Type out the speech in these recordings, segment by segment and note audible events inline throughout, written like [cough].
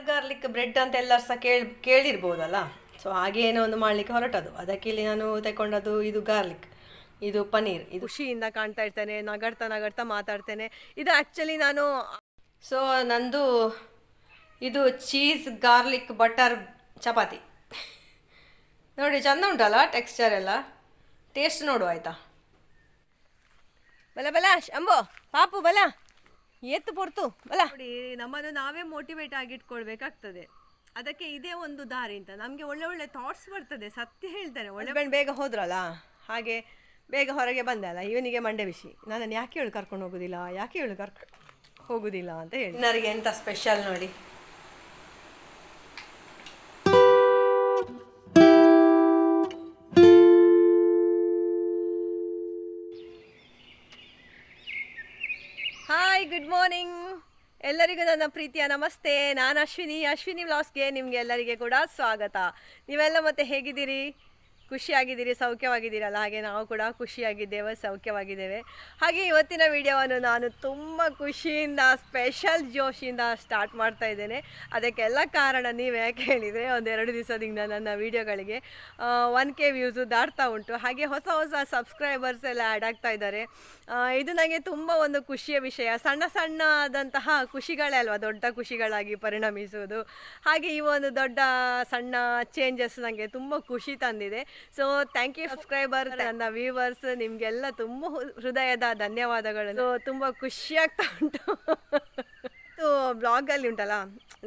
Garlic bread ಅಂತ ಎಲ್ಲರೂ ಸಹ ಕೇಳಿ ಕೇಳಿರ್ಬೋದಲ್ಲ? ಸೊ ಹಾಗೆ ಏನೋ ಒಂದು ಮಾಡಲಿಕ್ಕೆ ಹೊರಟದು. ಅದಕ್ಕೆ ಇಲ್ಲಿ ನಾನು ತಗೊಂಡದ್ದು ಇದು ಗಾರ್ಲಿಕ್ ಇದು ಪನೀರ್ ಇದು ಖುಷಿಯಿಂದ ಕಾಣ್ತಾ ಇರ್ತೇನೆ ನಗಡ್ತಾ ನಗಡ್ತಾ ಮಾತಾಡ್ತೇನೆ. ಇದು ಆ್ಯಕ್ಚುಲಿ ನಾನು ಸೊ ನಂದು ಇದು ಚೀಸ್ ಗಾರ್ಲಿಕ್ ಬಟರ್ ಚಪಾತಿ. ನೋಡಿ ಚೆಂದ ಉಂಟಲ್ಲ ಟೆಕ್ಸ್ಚರ್ ಎಲ್ಲ? ಟೇಸ್ಟ್ ನೋಡು ಆಯ್ತಾ? ಬಲ ಬಲ ಶಂಭೋ ಪಾಪು ಬಲ. ಎತ್ತು ಪೊರ್ತು ಅಲ್ಲ. ನೋಡಿ ನಮ್ಮನ್ನು ನಾವೇ ಮೋಟಿವೇಟ್ ಆಗಿಟ್ಕೊಳ್ಬೇಕಾಗ್ತದೆ. ಅದಕ್ಕೆ ಇದೇ ಒಂದು ದಾರಿ ಅಂತ. ನಮಗೆ ಒಳ್ಳೆ ಒಳ್ಳೆ ಥಾಟ್ಸ್ ಬರ್ತದೆ ಸತ್ಯ ಹೇಳ್ತಾರೆ ಒಳ್ಳೆ ಬೆಣ್ಣೆ ಬೇಗ ಹೋದ್ರಲ್ಲ ಹಾಗೆ ಬೇಗ ಹೊರಗೆ ಬಂದೆ ಅಲ್ಲ ಇವನಿಗೆ ಮಂಡೆ ಬಿಸಿ ನಾನು ಯಾಕೆ ಹೇಳು ಕರ್ಕೊಂಡು ಹೋಗೋದಿಲ್ಲ ಯಾಕೆ ಹೇಳು ಕರ್ಕ ಹೋಗುದಿಲ್ಲ ಅಂತ ಹೇಳಿ. ನನಗೆ ಎಂತ ಸ್ಪೆಷಲ್ ನೋಡಿ. ಎಲ್ಲರಿಗೂ ನನ್ನ ಪ್ರೀತಿಯ ನಮಸ್ತೆ. ನಾನು ಅಶ್ವಿನಿ. ಅಶ್ವಿನಿ ವ್ಲಾಸ್ಗೆ ನಿಮಗೆ ಎಲ್ಲರಿಗೆ ಕೂಡ ಸ್ವಾಗತ. ನೀವೆಲ್ಲ ಮತ್ತೆ ಹೇಗಿದ್ದೀರಿ? ಖುಷಿಯಾಗಿದ್ದೀರಿ, ಸೌಖ್ಯವಾಗಿದ್ದೀರಲ್ಲ, ಹಾಗೆ ನಾವು ಕೂಡ ಖುಷಿಯಾಗಿದ್ದೇವೆ, ಸೌಖ್ಯವಾಗಿದ್ದೇವೆ. ಹಾಗೆ ಇವತ್ತಿನ ವಿಡಿಯೋವನ್ನು ನಾನು ತುಂಬ ಖುಷಿಯಿಂದ, ಸ್ಪೆಷಲ್ ಜೋಶಿಯಿಂದ ಸ್ಟಾರ್ಟ್ ಮಾಡ್ತಾ ಇದ್ದೇನೆ. ಅದಕ್ಕೆಲ್ಲ ಕಾರಣ ನೀವು ಯಾಕೆ ಹೇಳಿದರೆ, ಒಂದೆರಡು ದಿವಸದಿಂದ ನನ್ನ ವಿಡಿಯೋಗಳಿಗೆ ಒನ್ ಕೆ ವ್ಯೂಸು ದಾಟ್ತಾ ಉಂಟು. ಹಾಗೆ ಹೊಸ ಹೊಸ ಸಬ್ಸ್ಕ್ರೈಬರ್ಸ್ ಎಲ್ಲ ಆ್ಯಡ್ ಆಗ್ತಾ ಇದ್ದಾರೆ. ಇದು ನನಗೆ ತುಂಬ ಒಂದು ಖುಷಿಯ ವಿಷಯ. ಸಣ್ಣ ಸಣ್ಣದಂತಹ ಖುಷಿಗಳೇ ಅಲ್ವಾ, ದೊಡ್ಡ ಖುಷಿಗಳಾಗಿ ಪರಿಣಮಿಸುವುದು. ಹಾಗೆ ಈ ಒಂದು ದೊಡ್ಡ ಸಣ್ಣ ಚೇಂಜಸ್ ನನಗೆ ತುಂಬ ಖುಷಿ ತಂದಿದೆ. ಸೊ ಥ್ಯಾಂಕ್ ಯು ಸಬ್ಸ್ಕ್ರೈಬರ್ ನನ್ನ ವ್ಯೂವರ್ಸ್ ನಿಮಗೆಲ್ಲ ತುಂಬ ಹೃದಯದ ಧನ್ಯವಾದಗಳು. ಸೊ ತುಂಬ ಖುಷಿಯಾಗ್ತಾ ಉಂಟು. ಸೊ ಬ್ಲಾಗಲ್ಲಿ ಉಂಟಲ್ಲ?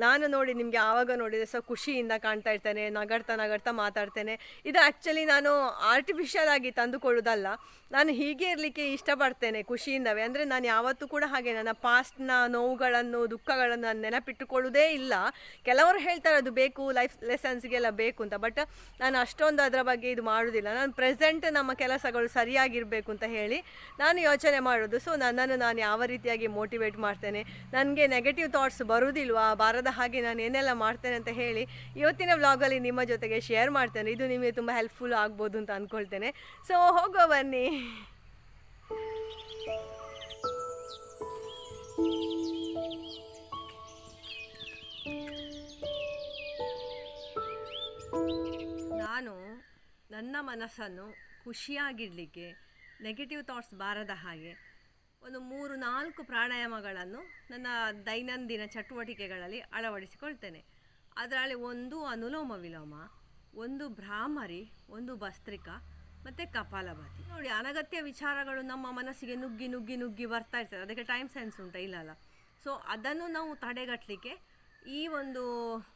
ನಾನು ನೋಡಿ ನಿಮಗೆ ಆವಾಗ ನೋಡಿದೆ ಸೊ ಖುಷಿಯಿಂದ ಕಾಣ್ತಾ ಇರ್ತೇನೆ ನಗಡ್ತಾ ನಗಡ್ತಾ ಮಾತಾಡ್ತೇನೆ. ಇದು ಆ್ಯಕ್ಚುಲಿ ನಾನು ಆರ್ಟಿಫಿಷಿಯಲ್ ಆಗಿ ತಂದುಕೊಳ್ಳೋದಲ್ಲ ನಾನು ಹೀಗೆ ಇರಲಿಕ್ಕೆ ಇಷ್ಟಪಡ್ತೇನೆ ಖುಷಿಯಿಂದವೇ. ಅಂದರೆ ನಾನು ಯಾವತ್ತೂ ಕೂಡ ಹಾಗೆ ನನ್ನ ಪಾಸ್ಟ್ನ ನೋವುಗಳನ್ನು, ದುಃಖಗಳನ್ನು ನಾನು ನೆನಪಿಟ್ಟುಕೊಳ್ಳೋದೇ ಇಲ್ಲ. ಕೆಲವರು ಹೇಳ್ತಾರೆ ಅದು ಬೇಕು ಲೈಫ್ ಲೆಸನ್ಸ್ಗೆಲ್ಲ ಬೇಕು ಅಂತ. ಬಟ್ ನಾನು ಅಷ್ಟೊಂದು ಅದರ ಬಗ್ಗೆ ಇದು ಮಾಡೋದಿಲ್ಲ. ನಾನು ಪ್ರೆಸೆಂಟ್ ನಮ್ಮ ಕೆಲಸಗಳು ಸರಿಯಾಗಿರಬೇಕು ಅಂತ ಹೇಳಿ ನಾನು ಯೋಚನೆ ಮಾಡೋದು. ಸೊ ನನ್ನನ್ನು ನಾನು ಯಾವ ರೀತಿಯಾಗಿ ಮೋಟಿವೇಟ್ ಮಾಡ್ತೇನೆ? ನನಗೆ ನೆಗೆಟಿವ್ ಥಾಟ್ಸ್ ಬರೋದಿಲ್ವಾ? ಬಾರದ ಹಾಗೆ ನಾನು ಏನೆಲ್ಲ ಮಾಡ್ತೇನೆ ಅಂತ ಹೇಳಿ ಇವತ್ತಿನ ವ್ಲಾಗಲ್ಲಿ ನಿಮ್ಮ ಜೊತೆಗೆ ಶೇರ್ ಮಾಡ್ತೇನೆ. ಇದು ನಿಮಗೆ ತುಂಬ ಹೆಲ್ಪ್ಫುಲ್ ಆಗ್ಬೋದು ಅಂತ ಅಂದ್ಕೊಳ್ತೇನೆ ಸೊ ಹೋಗೋ ಬನ್ನಿ. ನಾನು ನನ್ನ ಮನಸ್ಸನ್ನು ಖುಷಿಯಾಗಿಡಲಿಕ್ಕೆ ನೆಗೆಟಿವ್ ಥಾಟ್ಸ್ ಬಾರದ ಹಾಗೆ ಒಂದು ಮೂರು ನಾಲ್ಕು ಪ್ರಾಣಾಯಾಮಗಳನ್ನು ನನ್ನ ದೈನಂದಿನ ಚಟುವಟಿಕೆಗಳಲ್ಲಿ ಅಳವಡಿಸಿಕೊಳ್ತೇನೆ. ಅದರಲ್ಲಿ ಒಂದು ಅನುಲೋಮ ವಿಲೋಮ, ಒಂದು ಭ್ರಾಮರಿ, ಒಂದು ಭಸ್ತ್ರಿಕಾ ಮತ್ತು ಕಪಾಲಭಾತಿ. ನೋಡಿ, ಅನಗತ್ಯ ವಿಚಾರಗಳು ನಮ್ಮ ಮನಸ್ಸಿಗೆ ನುಗ್ಗಿ ನುಗ್ಗಿ ನುಗ್ಗಿ ಬರ್ತಾ ಇರ್ತದೆ. ಅದಕ್ಕೆ ಟೈಮ್ ಸೆನ್ಸ್ ಉಂಟ ಇಲ್ಲಲ್ಲ ಸೊ ಅದನ್ನು ನಾವು ತಡೆಗಟ್ಟಲಿಕ್ಕೆ ಈ ಒಂದು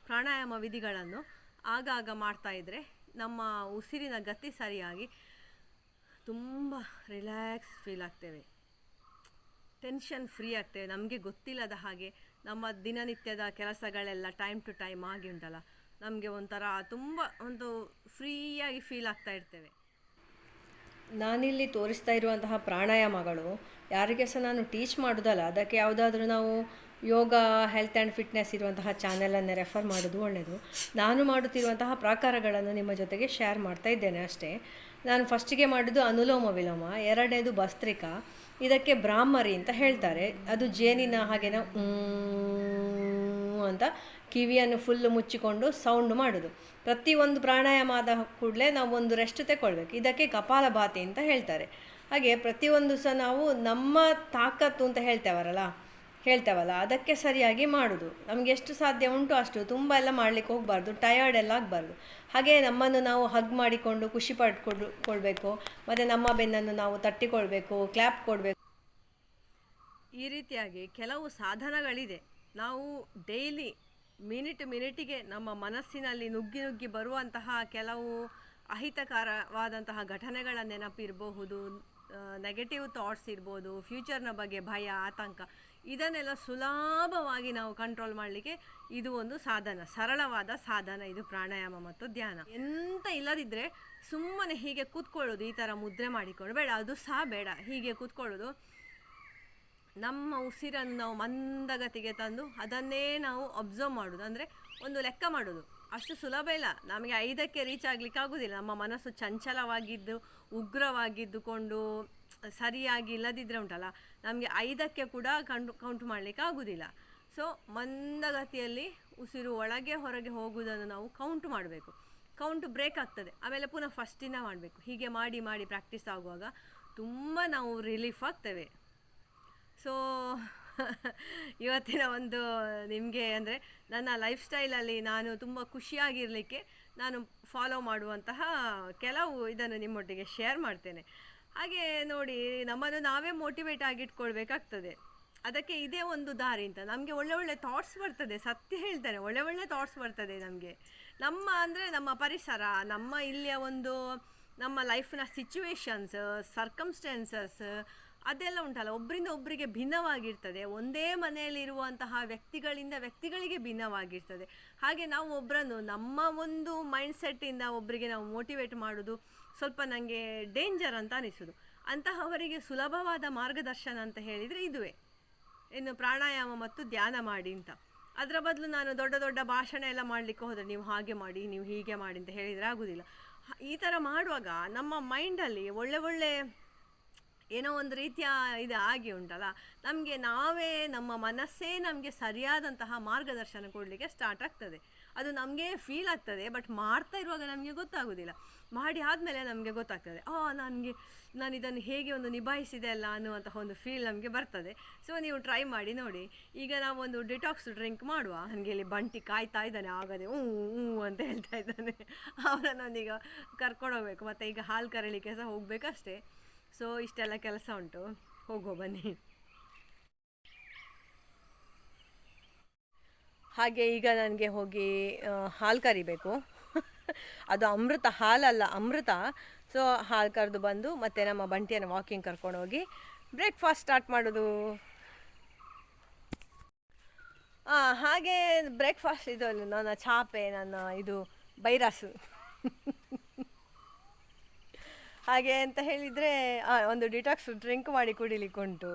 ಪ್ರಾಣಾಯಾಮ ವಿಧಿಗಳನ್ನು ಆಗಾಗ ಮಾಡ್ತಾ ಇದ್ದರೆ ನಮ್ಮ ಉಸಿರಿನ ಗತಿ ಸರಿಯಾಗಿ ತುಂಬ ರಿಲ್ಯಾಕ್ಸ್ ಫೀಲ್ ಆಗ್ತೇವೆ. ಟೆನ್ಷನ್ ಫ್ರೀ ಆಗ್ತೇವೆ. ನಮಗೆ ಗೊತ್ತಿಲ್ಲದ ಹಾಗೆ ನಮ್ಮ ದಿನನಿತ್ಯದ ಕೆಲಸಗಳೆಲ್ಲ ಟೈಮ್ ಟು ಟೈಮ್ ಆಗಿ ಉಂಟಲ್ಲ? ನಮಗೆ ಒಂಥರ ತುಂಬ ಒಂದು ಫ್ರೀಯಾಗಿ ಫೀಲ್ ಆಗ್ತಾ ಇರ್ತೇವೆ. ನಾನಿಲ್ಲಿ ತೋರಿಸ್ತಾ ಇರುವಂತಹ ಪ್ರಾಣಾಯಾಮಗಳು, ಯಾರಿಗೆ ಸಹ ನಾನು ಟೀಚ್ ಮಾಡೋದಲ್ಲ, ಅದಕ್ಕೆ ಯಾವುದಾದ್ರೂ ನಾವು ಯೋಗ ಹೆಲ್ತ್ ಆ್ಯಂಡ್ ಫಿಟ್ನೆಸ್ ಇರುವಂತಹ ಚಾನೆಲನ್ನು ರೆಫರ್ ಮಾಡೋದು ಒಳ್ಳೆಯದು ನಾನು ಮಾಡುತ್ತಿರುವಂತಹ ಪ್ರಾಕಾರಗಳನ್ನು ನಿಮ್ಮ ಜೊತೆಗೆ ಶೇರ್ ಮಾಡ್ತಾ ಇದ್ದೇನೆ ಅಷ್ಟೇ. ನಾನು ಫಸ್ಟಿಗೆ ಮಾಡಿದ್ದು ಅನುಲೋಮ ವಿಲೋಮ, ಎರಡನೇದು ಭಸ್ತ್ರಿಕ, ಇದಕ್ಕೆ ಬ್ರಾಹ್ಮರಿ ಅಂತ ಹೇಳ್ತಾರೆ. ಅದು ಜೇನಿನ ಹಾಗೆನ ಅಂತ ಕಿವಿಯನ್ನು ಫುಲ್ ಮುಚ್ಚಿಕೊಂಡು ಸೌಂಡ್ ಮಾಡೋದು. ಪ್ರತಿಯೊಂದು ಪ್ರಾಣಾಯಾಮ ಆದ ಕೂಡಲೇ ನಾವು ಒಂದು ರೆಸ್ಟ್ ತಗೊಳ್ಬೇಕು ಇದಕ್ಕೆ ಕಪಾಲಭಾತಿ ಅಂತ ಹೇಳ್ತಾರೆ. ಹಾಗೆ ಪ್ರತಿಯೊಂದು ಸಹ ನಾವು ನಮ್ಮ ತಾಕತ್ತು ಅಂತ ಹೇಳ್ತೇವರಲ್ಲ, ಹೇಳ್ತೇವಲ್ಲ, ಅದಕ್ಕೆ ಸರಿಯಾಗಿ ಮಾಡೋದು. ನಮಗೆ ಎಷ್ಟು ಸಾಧ್ಯ ಉಂಟು ಅಷ್ಟು ತುಂಬ ಎಲ್ಲ ಮಾಡಲಿಕ್ಕೆ ಹೋಗಬಾರ್ದು ಟಯರ್ಡ್ ಎಲ್ಲ ಆಗಬಾರ್ದು. ಹಾಗೆ ನಮ್ಮನ್ನು ನಾವು ಹಗ್ ಮಾಡಿಕೊಂಡು ಖುಷಿ ಪಡ್ಕೊಂಡು ಕೊಡಬೇಕು ಮತ್ತು ನಮ್ಮ ಬೆನ್ನನ್ನು ನಾವು ತಟ್ಟಿಕೊಳ್ಬೇಕು ಕ್ಲ್ಯಾಪ್ ಕೊಡಬೇಕು. ಈ ರೀತಿಯಾಗಿ ಕೆಲವು ಸಾಧನಗಳಿದೆ. ನಾವು ಡೈಲಿ ಮಿನಿಟ್ ಮಿನಿಟಿಗೆ ನಮ್ಮ ಮನಸ್ಸಿನಲ್ಲಿ ನುಗ್ಗಿ ನುಗ್ಗಿ ಬರುವಂತಹ ಕೆಲವು ಅಹಿತಕರವಾದಂತಹ ಘಟನೆಗಳ ನೆನಪಿರಬಹುದು ನೆಗೆಟಿವ್ ಥಾಟ್ಸ್ ಇರ್ಬೋದು ಫ್ಯೂಚರ್ನ ಬಗ್ಗೆ ಭಯ, ಆತಂಕ, ಇದನ್ನೆಲ್ಲ ಸುಲಭವಾಗಿ ನಾವು ಕಂಟ್ರೋಲ್ ಮಾಡಲಿಕ್ಕೆ ಇದು ಒಂದು ಸಾಧನ, ಸರಳವಾದ ಸಾಧನ ಇದು ಪ್ರಾಣಾಯಾಮ ಮತ್ತು ಧ್ಯಾನ. ಎಂತ ಇಲ್ಲದಿದ್ದರೆ ಸುಮ್ಮನೆ ಹೀಗೆ ಕೂತ್ಕೊಳ್ಳೋದು, ಈ ಥರ ಮುದ್ರೆ ಮಾಡಿಕೊಂಡು ಬೇಡ, ಅದು ಸಹ ಬೇಡ, ಹೀಗೆ ಕೂತ್ಕೊಳ್ಳೋದು ನಮ್ಮ ಉಸಿರನ್ನು ನಾವು ಮಂದಗತಿಗೆ ತಂದು ಅದನ್ನೇ ನಾವು ಅಬ್ಸರ್ವ್ ಮಾಡೋದು. ಅಂದರೆ ಒಂದು ಲೆಕ್ಕ ಮಾಡೋದು. ಅಷ್ಟು ಸುಲಭ ಇಲ್ಲ. ನಮಗೆ ಐದಕ್ಕೆ ರೀಚ್ ಆಗಲಿಕ್ಕೆ ಆಗೋದಿಲ್ಲ. ನಮ್ಮ ಮನಸ್ಸು ಚಂಚಲವಾಗಿದ್ದು, ಉಗ್ರವಾಗಿದ್ದುಕೊಂಡು ಸರಿಯಾಗಿ ಇಲ್ಲದಿದ್ದರೆ ಉಂಟಲ್ಲ, ನಮಗೆ ಐದಕ್ಕೆ ಕೂಡ ಕಂಡು ಕೌಂಟ್ ಮಾಡಲಿಕ್ಕೆ ಆಗೋದಿಲ್ಲ. ಸೊ ಮಂದಗತಿಯಲ್ಲಿ ಉಸಿರು ಒಳಗೆ ಹೊರಗೆ ಹೋಗುವುದನ್ನು ನಾವು ಕೌಂಟ್ ಮಾಡಬೇಕು. ಕೌಂಟ್ ಬ್ರೇಕ್ ಆಗ್ತದೆ. ಆಮೇಲೆ ಪುನಃ ಫಸ್ಟಿನ ಮಾಡಬೇಕು. ಹೀಗೆ ಮಾಡಿ ಮಾಡಿ ಪ್ರಾಕ್ಟೀಸ್ ಆಗುವಾಗ ತುಂಬ ನಾವು ರಿಲೀಫ್ ಆಗ್ತೇವೆ. ಸೊ [laughs] ಇವತ್ತಿನ ಒಂದು ನಿಮಗೆ ಅಂದರೆ ನನ್ನ ಲೈಫ್ ಸ್ಟೈಲಲ್ಲಿ ನಾನು ತುಂಬ ಖುಷಿಯಾಗಿರಲಿಕ್ಕೆ ನಾನು ಫಾಲೋ ಮಾಡುವಂತಹ ಕೆಲವು ಇದನ್ನು ನಿಮ್ಮೊಟ್ಟಿಗೆ ಶೇರ್ ಮಾಡ್ತೇನೆ. ಹಾಗೆ ನೋಡಿ, ನಮ್ಮನ್ನು ನಾವೇ ಮೋಟಿವೇಟ್ ಆಗಿಟ್ಕೊಳ್ಬೇಕಾಗ್ತದೆ. ಅದಕ್ಕೆ ಇದೇ ಒಂದು ದಾರಿ ಅಂತ. ನಮಗೆ ಒಳ್ಳೆ ಒಳ್ಳೆ ಥಾಟ್ಸ್ ಬರ್ತದೆ, ಸತ್ಯ ಹೇಳ್ತಾರೆ ಒಳ್ಳೆ ಒಳ್ಳೆ ಥಾಟ್ಸ್ ಬರ್ತದೆ ನಮಗೆ. ನಮ್ಮ ಅಂದರೆ ನಮ್ಮ ಪರಿಸರ, ನಮ್ಮ ಇಲ್ಲಿಯ ಒಂದು ನಮ್ಮ ಲೈಫ್ನ ಸಿಚುವೇಶನ್ಸ್ ಸರ್ಕಮ್ಸ್ಟೆನ್ಸಸ್ ಅದೆಲ್ಲ ಉಂಟಲ್ಲ ಒಬ್ಬರಿಂದ ಒಬ್ಬರಿಗೆ ಭಿನ್ನವಾಗಿರ್ತದೆ. ಒಂದೇ ಮನೆಯಲ್ಲಿರುವಂತಹ ವ್ಯಕ್ತಿಗಳಿಂದ ವ್ಯಕ್ತಿಗಳಿಗೆ ಭಿನ್ನವಾಗಿರ್ತದೆ. ಹಾಗೆ ನಾವು ಒಬ್ಬರನ್ನು ನಮ್ಮ ಒಂದು ಮೈಂಡ್ ಸೆಟ್ಟಿಂದ ಒಬ್ಬರಿಗೆ ನಾವು ಮೋಟಿವೇಟ್ ಮಾಡೋದು ಸ್ವಲ್ಪ ನನಗೆ ಡೇಂಜರ್ ಅಂತ ಅನಿಸೋದು. ಅಂತಹವರಿಗೆ ಸುಲಭವಾದ ಮಾರ್ಗದರ್ಶನ ಅಂತ ಹೇಳಿದರೆ ಇದುವೇ. ಇನ್ನು ಪ್ರಾಣಾಯಾಮ ಮತ್ತು ಧ್ಯಾನ ಮಾಡಿ ಅಂತ. ಅದರ ಬದಲು ನಾನು ದೊಡ್ಡ ದೊಡ್ಡ ಭಾಷಣ ಎಲ್ಲ ಮಾಡಲಿಕ್ಕೆ ಹೋದರೆ ನೀವು ಹಾಗೆ ಮಾಡಿ, ನೀವು ಹೀಗೆ ಮಾಡಿ ಅಂತ ಹೇಳಿದರೆ ಆಗೋದಿಲ್ಲ. ಈ ಥರ ಮಾಡುವಾಗ ನಮ್ಮ ಮೈಂಡಲ್ಲಿ ಒಳ್ಳೆ ಒಳ್ಳೆ ಏನೋ ಒಂದು ರೀತಿಯ ಇದು ಆಗಿ ಉಂಟಲ್ಲ? ನಮಗೆ ನಾವೇ ನಮ್ಮ ಮನಸ್ಸೇ ನಮಗೆ ಸರಿಯಾದಂತಹ ಮಾರ್ಗದರ್ಶನ ಕೊಡಲಿಕ್ಕೆ ಸ್ಟಾರ್ಟ್ ಆಗ್ತದೆ. ಅದು ನಮಗೆ ಫೀಲ್ ಆಗ್ತದೆ ಬಟ್ ಮಾಡ್ತಾ ಇರುವಾಗ ನಮಗೆ ಗೊತ್ತಾಗೋದಿಲ್ಲ. ಮಾಡಿ ಆದಮೇಲೆ ನಮಗೆ ಗೊತ್ತಾಗ್ತದೆ. ಓ ನನಗೆ, ನಾನು ಇದನ್ನು ಹೇಗೆ ಒಂದು ನಿಭಾಯಿಸಿದೆ ಅಲ್ಲ ಅನ್ನುವಂತಹ ಒಂದು ಫೀಲ್ ನಮಗೆ ಬರ್ತದೆ. ಸೊ ನೀವು ಟ್ರೈ ಮಾಡಿ ನೋಡಿ. ಈಗ ನಾವು ಒಂದು ಡಿಟಾಕ್ಸ್ ಡ್ರಿಂಕ್ ಮಾಡುವ. ನನಗೆ ಇಲ್ಲಿ ಬಂಟಿ ಕಾಯ್ತಾ ಇದ್ದಾನೆ, ಆಗದೆ ಹ್ಞೂ ಹ್ಞೂ ಅಂತ ಹೇಳ್ತಾ ಇದ್ದಾನೆ. [laughs] ಈಗ ಕರ್ಕೊಂಡು ಹೋಗ್ಬೇಕು. ಮತ್ತು ಈಗ ಹಾಲು ಕರೀಲಿಕ್ಕೆ ಸಹ ಹೋಗ್ಬೇಕಷ್ಟೇ. ಸೊ, ಇಷ್ಟೆಲ್ಲ ಕೆಲಸ ಉಂಟು. ಹೋಗೋ ಬನ್ನಿ. ಹಾಗೆ ಈಗ ನನಗೆ ಹೋಗಿ ಹಾಲು ಕರಿಬೇಕು. [laughs] ಅದು ಅಮೃತ, ಹಾಲಲ್ಲ, ಅಮೃತ. ಸೊ, ಹಾಲು ಕರೆದು ಬಂದು, ಮತ್ತೆ ನಮ್ಮ ಬಂಟಿಯನ್ನು ವಾಕಿಂಗ್ ಕರ್ಕೊಂಡು ಹೋಗಿ ಬ್ರೇಕ್ಫಾಸ್ಟ್ ಸ್ಟಾರ್ಟ್ ಮಾಡೋದು. ಹಾಗೆ ಬ್ರೇಕ್ಫಾಸ್ಟ್ ಇದು, ನನ್ನ ಚಾಪೆ, ನನ್ನ ಇದು, ಬೈರಾಸು. [laughs] ಹಾಗೆ ಅಂತ ಹೇಳಿದರೆ ಒಂದು ಡಿಟಾಕ್ಸ್ ಡ್ರಿಂಕ್ ಮಾಡಿ ಕುಡಿಲಿಕ್ಕುಂಟು.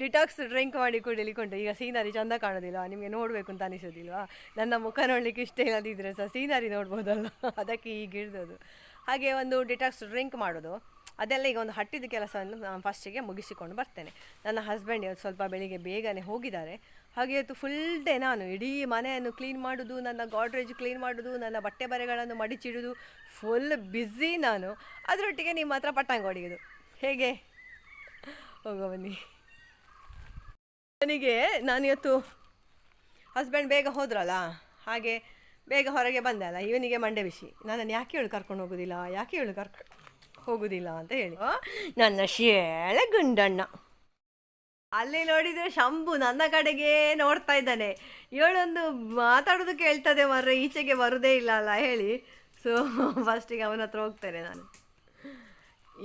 ಡಿಟಾಕ್ಸ್ ಡ್ರಿಂಕ್ ಮಾಡಿ ಕುಡಿಲಿಕ್ಕುಂಟು. ಈಗ ಸೀನರಿ ಚಂದ ಕಾಣೋದಿಲ್ಲ ನಿಮಗೆ ನೋಡಬೇಕು ಅಂತ ಅನಿಸೋದಿಲ್ವಾ? ನನ್ನ ಮುಖ ನೋಡಲಿಕ್ಕೆ ಇಷ್ಟ ಇಲ್ಲದಿದ್ದರೆ ಸಹ ಸೀನರಿ ನೋಡ್ಬೋದಲ್ಲ ಅದಕ್ಕೆ ಈಗ ಹಿಡ್ದದು ಹಾಗೆ ಒಂದು ಡಿಟಾಕ್ಸ್ ಡ್ರಿಂಕ್ ಮಾಡೋದು. ಅದೆಲ್ಲ ಈಗ ಒಂದು ಹಟ್ಟಿದ ಕೆಲಸವನ್ನು ನಾನು ಫಸ್ಟಿಗೆ ಮುಗಿಸಿಕೊಂಡು ಬರ್ತೇನೆ. ನನ್ನ ಹಸ್ಬೆಂಡ್ ಇವತ್ತು ಸ್ವಲ್ಪ ಬೆಳಿಗ್ಗೆ ಬೇಗನೆ ಹೋಗಿದ್ದಾರೆ. ಹಾಗೆ ಇವತ್ತು ಫುಲ್ ಡೇ ನಾನು ಇಡೀ ಮನೆಯನ್ನು ಕ್ಲೀನ್ ಮಾಡೋದು, ನನ್ನ ಗಾಡ್ರೇಜ್ ಕ್ಲೀನ್ ಮಾಡೋದು, ನನ್ನ ಬಟ್ಟೆ ಬರೆಗಳನ್ನು ಮಡಿಚಿಡೋದು ಫುಲ್ ಬ್ಯುಸಿ ನಾನು. ಅದರೊಟ್ಟಿಗೆ ನಿಮ್ಮ ಹತ್ರ ಪಟ್ಟಂಗ ಹೊಡೆಯೋದು. ಹೇಗೆ? ಹೋಗೋ ಬನ್ನಿ. ನನಗೆ, ನಾನು ಇವತ್ತು ಹಸ್ಬೆಂಡ್ ಬೇಗ ಹೋದ್ರಲ್ಲ, ಹಾಗೆ ಬೇಗ ಹೊರಗೆ ಬಂದೆ ಅಲ್ಲ, ಇವನಿಗೆ ಮಂಡೆ ಬಿಸಿ. ನಾನು ಯಾಕೆ ಹೇಳು ಕರ್ಕೊಂಡು ಹೋಗೋದಿಲ್ಲ? ಯಾಕೆ ಹೇಳು ಕರ್ಕ ಹೋಗೋದಿಲ್ಲ ಅಂತ ಹೇಳಿ. ನನ್ನ ಶೇಳೆ ಗುಂಡಣ್ಣ. ಅಲ್ಲಿ ನೋಡಿದರೆ ಶಂಭು ನನ್ನ ಕಡೆಗೆ ನೋಡ್ತಾ ಇದ್ದಾನೆ. ಇವಳೊಂದು ಮಾತಾಡೋದು ಕೇಳ್ತದೆ ಮರ್ರೆ ಈಚೆಗೆ ಬರುದೇ ಇಲ್ಲ ಅಲ್ಲ ಹೇಳಿ. ಸೊ ಫಸ್ಟಿಗೆ ಅವನ ಹತ್ರ ಹೋಗ್ತೇನೆ ನಾನು.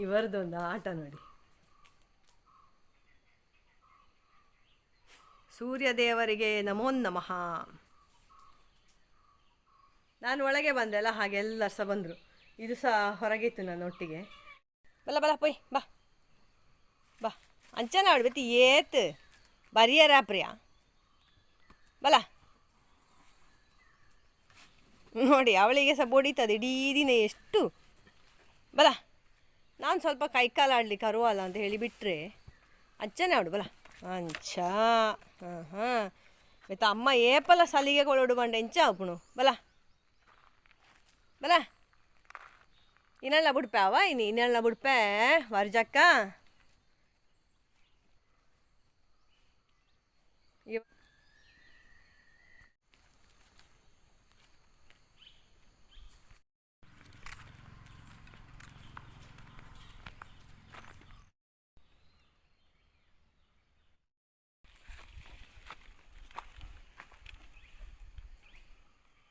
ಇವರದೊಂದು ಆಟ ನೋಡಿ. ಸೂರ್ಯ ದೇವರಿಗೆ ನಮೋ ನಮಃ ನಾನು ಒಳಗೆ ಬಂದೆ ಅಲ್ಲ ಹಾಗೆಲ್ಲ ಸಹ ಬಂದರು. ಇದು ಸಹ ಹೊರಗಿತ್ತು ನನ್ನ ಒಟ್ಟಿಗೆ ಬಲ್ಲ ಬಲ್ಲ ಪೊಯ್, ಬಾ. ಬಾ. ಅಂಚನ ಆಡ್ಬೇತಿ ಏತ್. ಬರಿಯರ ಪ್ರಿಯ. ಬಲ. ನೋಡಿ, ಅವಳಿಗೆ ಸಹ ಬೊಡಿತದೆ, ಇಡೀ ದಿನ ಎಷ್ಟು. ಬಲ. ನಾನು ಸ್ವಲ್ಪ ಕೈಕಾಲು ಆಡ್ಲಿಕ್ಕೆ ಅರುವಲ್ಲ ಅಂತ ಹೇಳಿ ಬಿಟ್ಟರೆ ಅಂಚನೆ ಆಡು ಬಲ. ಅಂಚ. ಹಾಂ ಹಾಂ. ಮತ್ತೆ ಅಮ್ಮ ಏಪಲ ಕೊಳೋಡು ಬಂಡೆ ಎಂಚ ಅಪ್ಪಣು ಬಲ. ಬಲ. ఇనల్లా పుడిపావా ఇని ఇనల్లా పుడిపే వరజక్క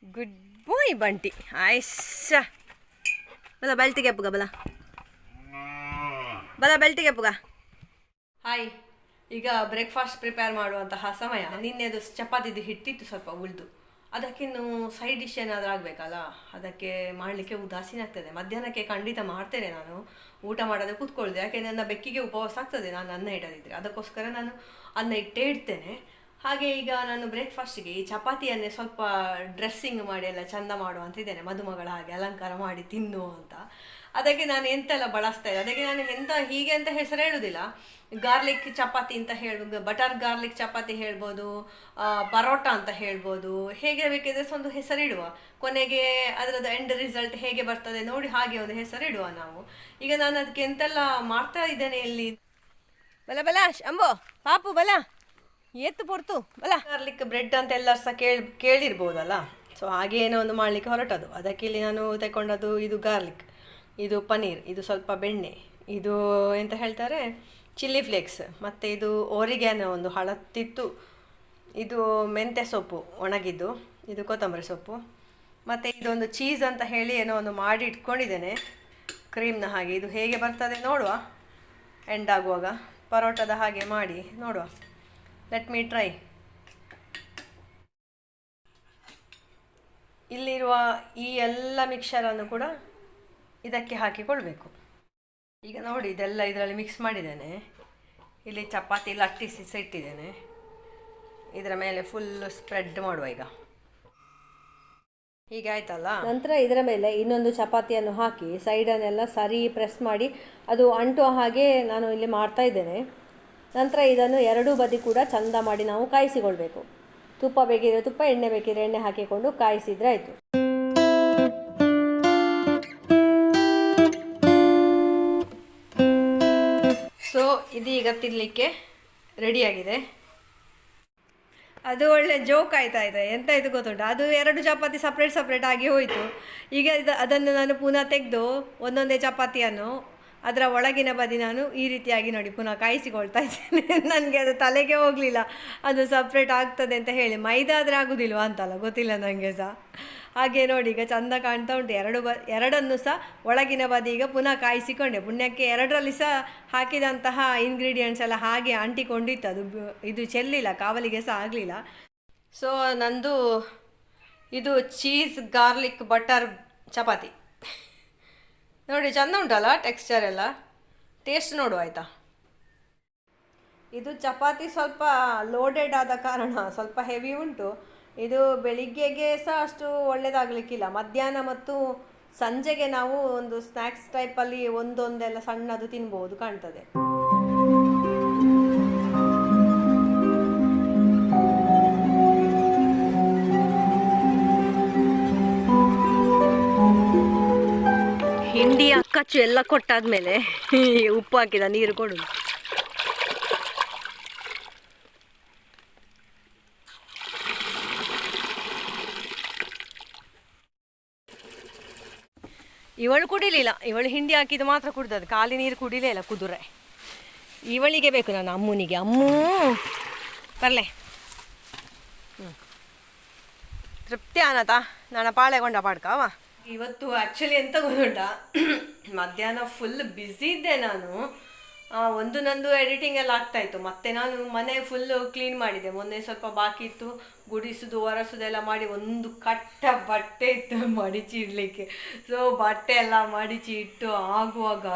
గుడ్ బాయ్ బంటి ఐసా ಬಲ ಬೆಲ್ಟಿಗೆ ಎಪ್ಪುಗ ಬಲ ಬಲ ಬೆಲ್ಟಿಗೆ ಎಪ್ಪುಗ ಹಾಯ್ ಈಗ ಬ್ರೇಕ್ಫಾಸ್ಟ್ ಪ್ರಿಪೇರ್ ಮಾಡುವಂತಹ ಸಮಯ. ನಿನ್ನೆ ನಿನ್ನೆದು ಚಪಾತಿದು ಹಿಟ್ಟಿತ್ತು ಸ್ವಲ್ಪ ಉಳಿದು. ಅದಕ್ಕಿನ್ನು ಸೈಡ್ ಡಿಶ್ ಏನಾದರೂ ಆಗಬೇಕಲ್ಲ? ಅದಕ್ಕೆ ಮಾಡಲಿಕ್ಕೆ ಉದಾಸೀನ ಆಗ್ತದೆ ಮಧ್ಯಾಹ್ನಕ್ಕೆ ಖಂಡಿತ ಮಾಡ್ತೇನೆ ನಾನು. ಊಟ ಮಾಡೋದೇ ಕೂತ್ಕೊಳ್ದೆ. ಯಾಕೆ ನನ್ನ ಬೆಕ್ಕಿಗೆ ಉಪವಾಸ ಆಗ್ತದೆ. ನಾನು ಅನ್ನ ಇಡದಿದ್ದರೆ ಅದಕ್ಕೋಸ್ಕರ ನಾನು ಅನ್ನ ಇಟ್ಟೇ ಇಡ್ತೇನೆ. ಹಾಗೆ ಈಗ ನಾನು ಬ್ರೇಕ್ಫಾಸ್ಟಿಗೆ ಈ ಚಪಾತಿಯನ್ನೇ ಸ್ವಲ್ಪ ಡ್ರೆಸ್ಸಿಂಗ್ ಮಾಡಿ ಎಲ್ಲ ಚಂದ ಮಾಡುವಂತಿದ್ದೇನೆ, ಮದುಮಗಳ ಹಾಗೆ ಅಲಂಕಾರ ಮಾಡಿ ತಿನ್ನು ಅಂತ. ಅದಕ್ಕೆ ನಾನು ಎಂತೆಲ್ಲ ಬಳಸ್ತಾ ಇದ್ದೆ? ಅದಕ್ಕೆ ನಾನು ಎಂತ ಹೀಗೆ ಅಂತ ಹೆಸರು ಹೇಳುದಿಲ್ಲ. ಗಾರ್ಲಿಕ್ ಚಪಾತಿ ಅಂತ ಹೇಳ್ಬೋದು ಬಟರ್ ಗಾರ್ಲಿಕ್ ಚಪಾತಿ ಹೇಳ್ಬೋದು ಪರೋಟ ಅಂತ ಹೇಳ್ಬೋದು. ಹೇಗೆ ಬೇಕಿದ್ರೆ ಒಂದು ಹೆಸರಿಡುವ ಕೊನೆಗೆ ಅದರದ್ದು ಎಂಡ್ ರಿಸಲ್ಟ್ ಹೇಗೆ ಬರ್ತದೆ ನೋಡಿ ಹಾಗೆ ಒಂದು ಹೆಸರಿಡುವ ನಾವು. ಈಗ ನಾನು ಅದಕ್ಕೆ ಎಂತೆಲ್ಲ ಮಾಡ್ತಾ ಇದ್ದೇನೆ ಇಲ್ಲಿ? ಬಲ ಬಲ ಅಂಬೋ, ಪಾಪು, ಬಲ. ಎತ್ತು ಪೊರ್ತು, ಅಲ್ಲ? ಗಾರ್ಲಿಕ್ ಬ್ರೆಡ್ ಅಂತ ಎಲ್ಲರೂ ಸಹ ಕೇಳಿ, ಕೇಳಿರ್ಬೋದಲ್ಲ? ಸೊ ಹಾಗೆ ಏನೋ ಒಂದು ಮಾಡಲಿಕ್ಕೆ ಹೊರಟದು. ಅದಕ್ಕೆ ಇಲ್ಲಿ ನಾನು ತಗೊಂಡದ್ದು ಇದು ಗಾರ್ಲಿಕ್ ಇದು ಪನೀರ್ ಇದು ಸ್ವಲ್ಪ ಬೆಣ್ಣೆ, ಇದು ಎಂತ ಹೇಳ್ತಾರೆ? ಚಿಲ್ಲಿ ಫ್ಲೇಕ್ಸ್ ಮತ್ತು ಇದು ಓರಿಗ್ಯಾನೋ ಒಂದು ಹಳತ್ತಿತ್ತು. ಇದು ಮೆಂತ್ಯ ಸೊಪ್ಪು, ಒಣಗಿದ್ದು, ಇದು ಕೊತ್ತಂಬರಿ ಸೊಪ್ಪು. ಮತ್ತು ಇದೊಂದು ಚೀಸ್ ಅಂತ ಹೇಳಿ ಏನೋ ಒಂದು ಮಾಡಿ ಇಟ್ಕೊಂಡಿದ್ದೇನೆ. ಕ್ರೀಮ್ನ ಹಾಗೆ. ಇದು ಹೇಗೆ ಬರ್ತದೆ ನೋಡುವ. ಎಂಡ್ ಆಗುವಾಗ, ಪರೋಟದ ಹಾಗೆ ಮಾಡಿ ನೋಡುವ. ಲೆಟ್ ಮೀ ಟ್ರೈ ಇಲ್ಲಿರುವ ಈ ಎಲ್ಲ ಮಿಕ್ಸರನ್ನು ಕೂಡ ಇದಕ್ಕೆ ಹಾಕಿಕೊಳ್ಬೇಕು. ಈಗ ನೋಡಿ, ಇದೆಲ್ಲ ಇದರಲ್ಲಿ ಮಿಕ್ಸ್ ಮಾಡಿದ್ದೇನೆ. ಇಲ್ಲಿ ಚಪಾತಿ ಲಟ್ಟಿಸಿ ಇಟ್ಟಿದ್ದೇನೆ ಇದರ ಮೇಲೆ ಫುಲ್ಲು ಸ್ಪ್ರೆಡ್ ಮಾಡುವ ಈಗ. ಹೀಗೆ ಆಯ್ತಲ್ಲ? ನಂತರ ಇದರ ಮೇಲೆ ಇನ್ನೊಂದು ಚಪಾತಿಯನ್ನು ಹಾಕಿ ಸೈಡನ್ನೆಲ್ಲ ಸರಿ ಪ್ರೆಸ್ ಮಾಡಿ, ಅದು ಅಂಟುವ ಹಾಗೆ ನಾನು ಇಲ್ಲಿ ಮಾಡ್ತಾ ಇದ್ದೇನೆ. ನಂತರ ಇದನ್ನು ಎರಡೂ ಬದಿ ಕೂಡ ಚಂದ ಮಾಡಿ ನಾವು ಕಾಯಿಸಿಕೊಳ್ಬೇಕು. ತುಪ್ಪ ಬೇಕಿದ್ರೆ ತುಪ್ಪ, ಎಣ್ಣೆ ಬೇಕಿದ್ರೆ ಎಣ್ಣೆ ಹಾಕಿಕೊಂಡು ಕಾಯಿಸಿದ್ರೆ ಆಯಿತು. ಸೊ ಇದೀಗ ತಿನ್ನಲಿಕ್ಕೆ ರೆಡಿಯಾಗಿದೆ. ಅದು ಒಳ್ಳೆ ಜೋಕ್ ಆಯ್ತಾ ಇದೆ? ಎಂತ ಇದು ಗೊತ್ತುಂಟು? ಅದು ಎರಡು ಚಪಾತಿ ಸಪ್ರೇಟ್ ಸಪ್ರೇಟ್ ಆಗಿ ಹೋಯಿತು. ಈಗ ಅದನ್ನು ನಾನು ಪುನಃ ತೆಗೆದು ಒಂದೊಂದೇ ಚಪಾತಿಯನ್ನು ಅದರ ಒಳಗಿನ ಬದಿ ನಾನು ಈ ರೀತಿಯಾಗಿ ನೋಡಿ ಪುನಃ ಕಾಯಿಸಿಕೊಳ್ತಾ ಇದ್ದೇನೆ. [laughs] ನನಗೆ ಅದು ತಲೆಗೆ ಹೋಗಲಿಲ್ಲ. ಅದು ಸಪ್ರೇಟ್ ಆಗ್ತದೆ ಅಂತ ಹೇಳಿ. ಮೈದಾ ಆದರೆ ಆಗೋದಿಲ್ವ ಅಂತಲ್ಲ? ಗೊತ್ತಿಲ್ಲ ನನಗೆ ಸಹ ಹಾಗೆ ನೋಡಿ, ಈಗ ಚಂದ ಕಾಣ್ತಾ ಉಂಟು. ಎರಡು ಬ, ಎರಡನ್ನು ಸಹ ಒಳಗಿನ ಬದಿ ಈಗ ಪುನಃ ಕಾಯಿಸಿಕೊಂಡೆ. ಪುಣ್ಯಕ್ಕೆ ಎರಡರಲ್ಲಿ ಸಹ ಹಾಕಿದಂತಹ ಇಂಗ್ರೀಡಿಯೆಂಟ್ಸ್ ಎಲ್ಲ ಹಾಗೆ ಅಂಟಿಕೊಂಡಿತ್ತು. ಅದು ಇದು ಚೆಲ್ಲಿಲ್ಲ, ಕಾವಲಿಗೆ ಸಹ ಆಗಲಿಲ್ಲ. ಸೊ ನಂದು ಇದು ಚೀಸ್ ಗಾರ್ಲಿಕ್ ಬಟರ್ ಚಪಾತಿ. ನೋಡಿ, ಚಂದ ಉಂಟಲ್ಲ ಟೆಕ್ಸ್ಚರ್ ಎಲ್ಲ? ಟೇಸ್ಟ್ ನೋಡು ಆಯಿತಾ? ಇದು ಚಪಾತಿ ಸ್ವಲ್ಪ ಲೋಡೆಡ್ ಆದ ಕಾರಣ ಸ್ವಲ್ಪ ಹೆವಿ ಉಂಟು. ಇದು ಬೆಳಿಗ್ಗೆಗೆ ಸಹ ಅಷ್ಟು ಒಳ್ಳೆಯದಾಗಲಿಕ್ಕಿಲ್ಲ ಮಧ್ಯಾಹ್ನ ಮತ್ತು ಸಂಜೆಗೆ ನಾವು ಒಂದು ಸ್ನ್ಯಾಕ್ಸ್ ಟೈಪಲ್ಲಿ ಒಂದೊಂದೆಲ್ಲ ಸಣ್ಣದು ತಿನ್ಬೋದು ಕಾಣ್ತದೆ. ಅಕ್ಕಚ್ಚು ಎಲ್ಲ ಕೊಟ್ಟಾದ್ಮೇಲೆ ಉಪ್ಪು ಹಾಕಿದ, ನೀರು ಕೊಡು. ಇವಳು ಕುಡಿಲಿಲ್ಲ. ಇವಳು ಹಿಂಡಿ ಹಾಕಿದ್ದು ಮಾತ್ರ ಕುಡ್ದದು ಖಾಲಿ ನೀರು ಕುಡಿಲೇ ಇಲ್ಲ, ಕುದುರೆ. ಇವಳಿಗೆ ಬೇಕು ನಾನು ಅಮ್ಮನಿಗೆ. ಅಮ್ಮೂ, ಬರ್ಲೆ. ತೃಪ್ತಿ ಆನತಾ ನಾನು ಪಾಳೆಗೊಂಡ ಪಾಡ್ಕವ ಇವತ್ತು ಆ್ಯಕ್ಚುಲಿ ಎಂತ ಗೊತ್ತುಂಟ? ಮಧ್ಯಾಹ್ನ ಫುಲ್ ಬ್ಯುಸಿ ಇದ್ದೆ ನಾನು. ಒಂದು ನಂದು ಎಡಿಟಿಂಗ್ ಎಲ್ಲ ಆಗ್ತಾಯಿತ್ತು ಮತ್ತೆ ನಾನು ಮನೆ ಫುಲ್ ಕ್ಲೀನ್ ಮಾಡಿದೆ. ಮೊನ್ನೆ ಸ್ವಲ್ಪ ಬಾಕಿ ಇತ್ತು. ಗುಡಿಸುದು ಒರೆಸೋದೆಲ್ಲ ಮಾಡಿ ಒಂದು ಕಟ್ಟ ಬಟ್ಟೆ ಇತ್ತು [laughs] ಮಡಿಚಿ ಇಡಲಿಕ್ಕೆ. ಸೊ ಬಟ್ಟೆ ಎಲ್ಲ ಮಡಿಚಿ ಇಟ್ಟು ಆಗುವಾಗ,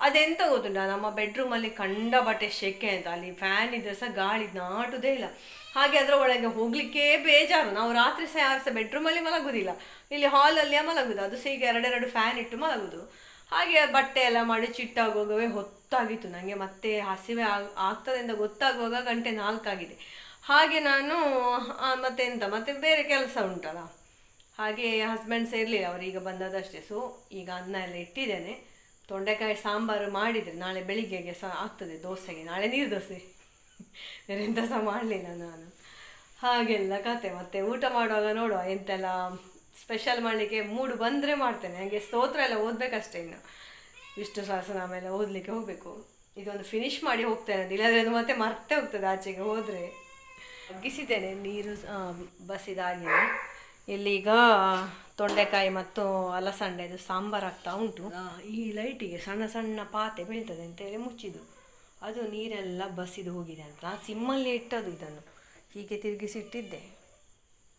ಅದೆಂತ ಗೊತ್ತುಂಟ? ನಮ್ಮ ಬೆಡ್ರೂಮಲ್ಲಿ ಕಂಡ ಬಟ್ಟೆ ಶೆಕೆ ಅಂತ. ಅಲ್ಲಿ ಫ್ಯಾನ್ ಇದ್ರೆ ಸಹ ಗಾಳಿ ನಾಟುದೇ ಇಲ್ಲ. ಹಾಗೆ ಅದರ ಒಳಗೆ ಹೋಗ್ಲಿಕ್ಕೆ ಬೇಜಾರು. ನಾವು ರಾತ್ರಿ ಸಹ ಯಾರು ಸಹ ಬೆಡ್ರೂಮಲ್ಲಿ ಮಲಗುದಿಲ್ಲ. ಇಲ್ಲಿ ಹಾಲಲ್ಲಿ ಮಲಗುದು. ಅದು ಸಹ ಈಗ ಎರಡೆರಡು ಫ್ಯಾನ್ ಇಟ್ಟು ಮಲಗುದು. ಹಾಗೆ ಬಟ್ಟೆ ಎಲ್ಲ ಮಾಡಿ ಚಿಟ್ಟಾಗುವಾಗವೇ ಹೊತ್ತಾಗಿತ್ತು. ನನಗೆ ಮತ್ತೆ ಹಸಿವೆ ಆಗ ಆಗ್ತದೆ ಅಂತ ಗೊತ್ತಾಗುವಾಗ ಗಂಟೆ ನಾಲ್ಕಾಗಿದೆ. ಹಾಗೆ ನಾನು ಮತ್ತೆ ಎಂತ ಮತ್ತೆ ಬೇರೆ ಕೆಲಸ ಉಂಟಲ್ಲ. ಹಾಗೆ ಹಸ್ಬೆಂಡ್ಸ್ ಇರಲಿಲ್ಲ, ಅವರೀಗ ಬಂದದಷ್ಟೇ. ಸೊ ಈಗ ಅನ್ನ ಎಲ್ಲ ಇಟ್ಟಿದ್ದೇನೆ. ತೊಂಡೆಕಾಯಿ ಸಾಂಬಾರು ಮಾಡಿದರೆ ನಾಳೆ ಬೆಳಿಗ್ಗೆಗೆ ಸಹ ಆಗ್ತದೆ, ದೋಸೆಗೆ. ನಾಳೆ ನೀರು ದೋಸೆ ಬೇರೆ ಎಂತ ಸಹ ಮಾಡಲಿಲ್ಲ ನಾನು. ಹಾಗೆಲ್ಲ ಕತೆ ಮತ್ತೆ ಊಟ ಮಾಡುವಾಗ ನೋಡುವ ಎಂತೆಲ್ಲ ಸ್ಪೆಷಲ್ ಮಾಡಲಿಕ್ಕೆ ಮೂಡು ಬಂದರೆ ಮಾಡ್ತೇನೆ. ನನಗೆ ಸ್ತೋತ್ರ ಎಲ್ಲ ಓದಬೇಕಷ್ಟೇ ಇನ್ನು. ವಿಷ್ಣು ಸಹಸ್ರನಾಮ ಆಮೇಲೆ ಓದಲಿಕ್ಕೆ ಹೋಗಬೇಕು. ಇದೊಂದು ಫಿನಿಶ್ ಮಾಡಿ ಹೋಗ್ತೇನೆ. ಅದು ಇಲ್ಲಾಂದರೆ ಅದು ಮತ್ತೆ ಮರ್ತೇ ಹೋಗ್ತದೆ ಆಚೆಗೆ ಹೋದರೆ. ಬಗ್ಗಿಸಿದ್ದೇನೆ ನೀರು ಬಸಿದಾಗಿದೆ ಇಲ್ಲಿಗ ತೊಂಡೆಕಾಯಿ ಮತ್ತು ಅಲಸಂಡೆದು ಸಾಂಬಾರು ಆಗ್ತಾ ಉಂಟು. ಈ ಲೈಟಿಗೆ ಸಣ್ಣ ಸಣ್ಣ ಪಾತೆ ಬೀಳ್ತದೆ ಅಂತೇಳಿ ಮುಚ್ಚಿದ್ದು. ಅದು ನೀರೆಲ್ಲ ಬಸಿದು ಹೋಗಿದೆ ಅಂತ. ಸಿಮ್ಮಲ್ಲಿ ಇಟ್ಟದು ಇದನ್ನು. ಹೀಗೆ ತಿರುಗಿಸಿಟ್ಟಿದ್ದೆ.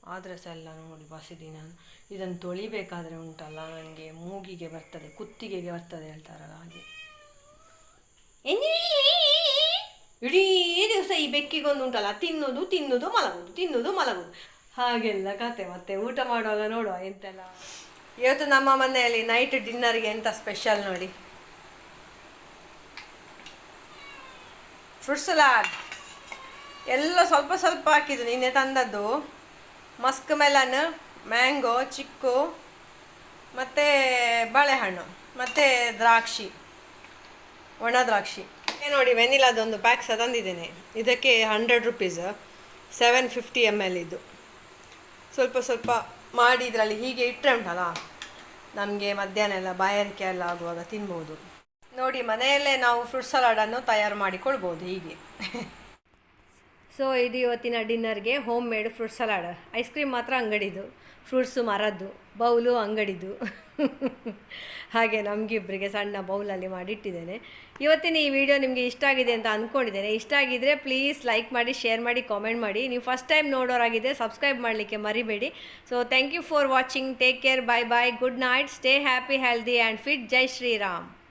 ಆದರೆ ಸಹ ಎಲ್ಲ ನೋಡಿ ಬಸಿದಿ ನಾನು ಇದನ್ನು ತೊಳಿಬೇಕಾದ್ರೆ ಉಂಟಲ್ಲ ನನಗೆ ಮೂಗಿಗೆ ಬರ್ತದೆ ಕುತ್ತಿಗೆಗೆ ಬರ್ತದೆ ಹೇಳ್ತಾರಲ್ಲ ಹಾಗೆ. ಇಡೀ ದಿವಸ ಈ ಬೆಕ್ಕಿಗೊಂದು ಉಂಟಲ್ಲ ತಿನ್ನೋದು ತಿನ್ನೋದು ಮಲಗೋದು ತಿನ್ನೋದು ಮಲಗೋದು. ಹಾಗೆಲ್ಲ ಕತೆ ಮತ್ತೆ ಊಟ ಮಾಡುವಾಗ ನೋಡುವ ಎಂತೆಲ್ಲ. ಇವತ್ತು ನಮ್ಮ ಮನೆಯಲ್ಲಿ ನೈಟ್ ಡಿನ್ನರ್ಗೆ ಎಂತ ಸ್ಪೆಷಲ್ ನೋಡಿ? ಫ್ರೂಟ್ ಸಲಾಡ್ ಎಲ್ಲ ಸ್ವಲ್ಪ ಸ್ವಲ್ಪ ಹಾಕಿದ್ದು ನಿನ್ನೆ ತಂದದ್ದು. ಮಸ್ಕ್ ಮೆಲನ್, ಮ್ಯಾಂಗೋ, ಚಿಕ್ಕು, ಮತ್ತು ಬಾಳೆಹಣ್ಣು, ಮತ್ತು ದ್ರಾಕ್ಷಿ, ಒಣ ದ್ರಾಕ್ಷಿ. ನೋಡಿ ವೆನಿಲಾದೊಂದು ಪ್ಯಾಕ್ ಸಹ ತಂದಿದ್ದೇನೆ. ಇದಕ್ಕೆ hundred rupees seven fifty M L ಇದು. ಸ್ವಲ್ಪ ಸ್ವಲ್ಪ ಮಾಡಿ ಇದರಲ್ಲಿ ಹೀಗೆ ಇಟ್ಟರೆ ಉಂಟಲ್ಲ? ನಮಗೆ ಮಧ್ಯಾಹ್ನ ಎಲ್ಲ ಬಾಯಾರಿಕೆ ಎಲ್ಲ ಆಗುವಾಗ ತಿನ್ಬೋದು. ನೋಡಿ ಮನೆಯಲ್ಲೇ ನಾವು ಫ್ರೂಟ್ ಸಲಾಡನ್ನು ತಯಾರು ಮಾಡಿಕೊಳ್ಬೋದು ಹೀಗೆ. [laughs] ಸೊ ಇದು ಇವತ್ತಿನ ಡಿನ್ನರ್ಗೆ homemade fruit salad. Ice cream ಮಾತ್ರ ಅಂಗಡಿದು. ಫ್ರೂಟ್ಸು ಮರದ್ದು. ಬೌಲು ಅಂಗಡಿದು. [laughs] ಹಾಗೆ ನಮಗಿಬ್ಬರಿಗೆ ಸಣ್ಣ ಬೌಲಲ್ಲಿ ಮಾಡಿಟ್ಟಿದ್ದೇನೆ. ಇವತ್ತಿನ ಈ ವಿಡಿಯೋ ನಿಮಗೆ ಇಷ್ಟ ಆಗಿದೆ ಅಂತ ಅಂದ್ಕೊಂಡಿದ್ದೇನೆ ಇಷ್ಟ ಆಗಿದ್ದರೆ ಪ್ಲೀಸ್ ಲೈಕ್ ಮಾಡಿ, ಶೇರ್ ಮಾಡಿ, ಕಾಮೆಂಟ್ ಮಾಡಿ. ನೀವು ಫಸ್ಟ್ ಟೈಮ್ ನೋಡೋರಾಗಿದ್ದರೆ ಸಬ್ಸ್ಕ್ರೈಬ್ ಮಾಡಲಿಕ್ಕೆ ಮರಿಬೇಡಿ. So thank you for watching. Take care. Bye bye. Good night. Stay happy, healthy and fit. Jai Shriram.